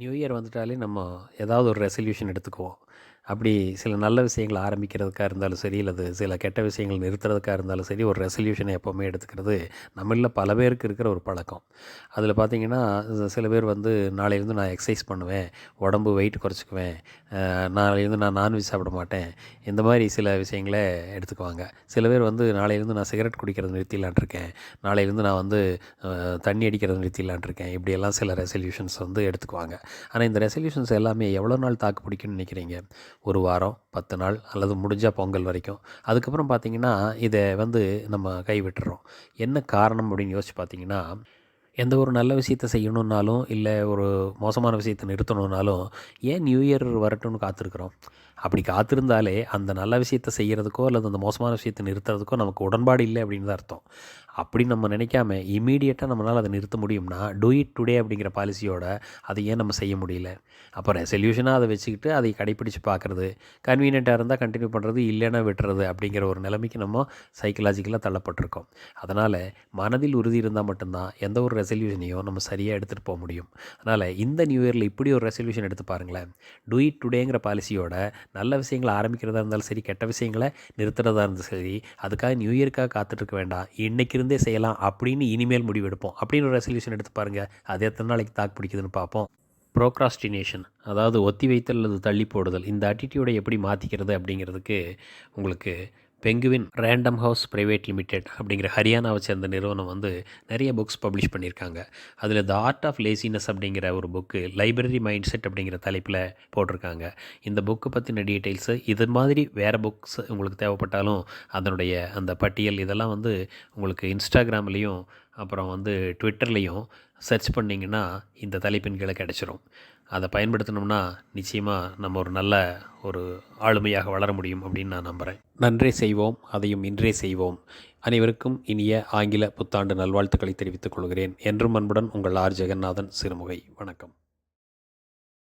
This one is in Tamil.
நியூ இயர் வந்துட்டாலே நம்ம ஏதாவது ஒரு ரெசல்யூஷன் எடுத்துக்குவோம். அப்படி சில நல்ல விஷயங்கள் ஆரம்பிக்கிறதுக்காக இருந்தாலும் சரி அல்லது சில கெட்ட விஷயங்கள் நிறுத்துறதுக்காக இருந்தாலும் சரி ஒரு ரெசல்யூஷனை எப்போவுமே எடுத்துக்கிறது நம்மளில் பல பேருக்கு இருக்கிற ஒரு பழக்கம். அதில் பார்த்திங்கன்னா சில பேர் வந்து நாளையிலேருந்து நான் எக்ஸசைஸ் பண்ணுவேன் உடம்பு வெயிட் குறைச்சிக்குவேன் நாளையிலேருந்து நான் நான்வெஜ் சாப்பிட மாட்டேன் இந்த மாதிரி சில விஷயங்களை எடுத்துக்குவாங்க. சில பேர் வந்து நாளையிலேருந்து நான் சிகரெட் குடிக்கிறது நிறுத்திடலான் இருக்கேன் நாளையிலேருந்து நான் வந்து தண்ணி அடிக்கிறது நிறுத்திடலான் இருக்கேன் இப்படியெல்லாம் சில ரெசல்யூஷன்ஸ் வந்து எடுத்துக்குவாங்க. ஆனால் இந்த ரெசல்யூஷன்ஸ் எல்லாமே எவ்வளோ நாள் தாக்கு பிடிக்கும்னு நினைக்கிறீங்க? ஒரு வாரம் பத்து நாள் அல்லது முடிஞ்சால் பொங்கல் வரைக்கும். அதுக்கப்புறம் பார்த்திங்கன்னா இதை வந்து நம்ம கைவிட்டுறோம். என்ன காரணம் அப்படின்னு யோசிச்சு பார்த்தீங்கன்னா எந்த ஒரு நல்ல விஷயத்தை செய்யணுன்னாலும் இல்லை ஒரு மோசமான விஷயத்தை நிறுத்தணுன்னாலும் ஏன் நியூ இயர் வரட்டும்னு காத்திருக்கிறோம்? அப்படி காத்திருந்தாலே அந்த நல்ல விஷயத்தை செய்கிறதுக்கோ அல்லது அந்த மோசமான விஷயத்தை நிறுத்துறதுக்கோ நமக்கு உடன்பாடு இல்லை அப்படின்னு தான் அர்த்தம். அப்படி நம்ம நினைக்காம இமீடியட்டாக நம்மளால் அதை நிறுத்த முடியும்னா டூ இட் டுடே அப்படிங்கிற பாலிசியோட அதை ஏன் நம்ம செய்ய முடியல? அப்போ ரெசல்யூஷனாக அதை வச்சுக்கிட்டு அதை கடைப்பிடிச்சு பார்க்குறது கன்வீனியண்ட்டாக இருந்தால் கண்டினியூ பண்ணுறது இல்லைன்னா விட்டுறது அப்படிங்கிற ஒரு நிலைமைக்கு நம்ம சைக்கலாஜிக்கலாக தள்ளப்பட்டிருக்கோம். அதனால் மனதில் உறுதி இருந்தால் மட்டும்தான் எந்த ஒரு ரெசல்யூஷனையும் நம்ம சரியாக எடுத்துகிட்டு போக முடியும். அதனால் இந்த நியூ இயரில் இப்படி ஒரு ரெசல்யூஷன் எடுத்து பாருங்களேன். டூ இட் டுடேங்கிற பாலிசியோட நல்ல விஷயங்களை ஆரம்பிக்கிறதா இருந்தாலும் சரி கெட்ட விஷயங்களை நிறுத்துறதா இருந்தாலும் சரி அதுக்காக நியூ இயர்க்காக காத்துட்ருக்க வேண்டாம். இன்றைக்கிருந்தே செய்யலாம் அப்படின்னு இனிமேல் முடிவெடுப்போம். அப்படின்னு ஒரு ரெசல்யூஷன் எடுத்து பாருங்கள் அது எத்தனை நாளைக்கு தாக்கு பிடிக்குதுன்னு பார்ப்போம். ப்ரோக்ராஸ்டினேஷன் அதாவது ஒத்தி வைத்தல் அல்லது தள்ளி போடுதல் இந்த அட்டிடியூடை எப்படி மாற்றிக்கிறது அப்படிங்கிறதுக்கு உங்களுக்கு Penguin Random House private limited அப்படிங்கிற ஹரியானாவை சேர்ந்த நிறுவனம் வந்து நிறைய புக்ஸ் பப்ளிஷ் பண்ணியிருக்காங்க. அதில் த ஆர்ட் ஆஃப் லேசினஸ் அப்படிங்கிற ஒரு புக்கு லைப்ரரி மைண்ட் செட் அப்படிங்கிற தலைப்பில் போட்டிருக்காங்க. இந்த புக்கு பற்றின டீட்டெயில்ஸு இது மாதிரி வேறு புக்ஸ் உங்களுக்கு தேவைப்பட்டாலும் அதனுடைய அந்த பட்டியல் இதெல்லாம் வந்து உங்களுக்கு இன்ஸ்டாகிராம்லேயும் அப்புறம் வந்து ட்விட்டர்லேயும் சர்ச் பண்ணிங்கன்னா இந்த தலைப்பின் கீழே கிடச்சிரும். அதை பயன்படுத்தினோம்னா நிச்சயமாக நம்ம ஒரு நல்ல ஒரு ஆளுமையாக வளர முடியும் அப்படின்னு நான் நம்புகிறேன் நன்றே செய்வோம் அதையும் இன்றே செய்வோம். அனைவருக்கும் இனிய ஆங்கில புத்தாண்டு நல்வாழ்த்துக்களை தெரிவித்துக் கொள்கிறேன். என்றும் அன்புடன் உங்கள் ஆர். ஜெகநாதன் சிறுமுகை. வணக்கம்.